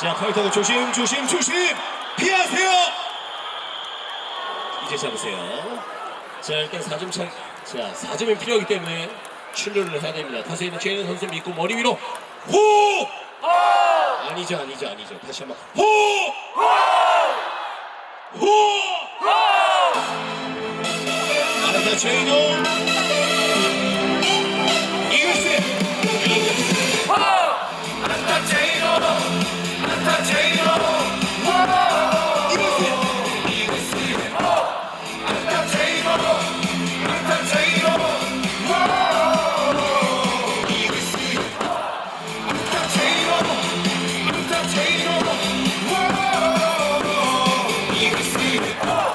자, 파이터도 조심, 조심, 조심! 피하세요! 이제 잡으세요. 자, 일단 4점 차. 자, 4점이 필요하기 때문에 출루를 해야 됩니다. 타석에 있는 최현 선수 믿고 머리 위로 호! 아니죠, 아니죠, 아니죠. 다시 한 번 호! 호! 아나타 최인호 Oh!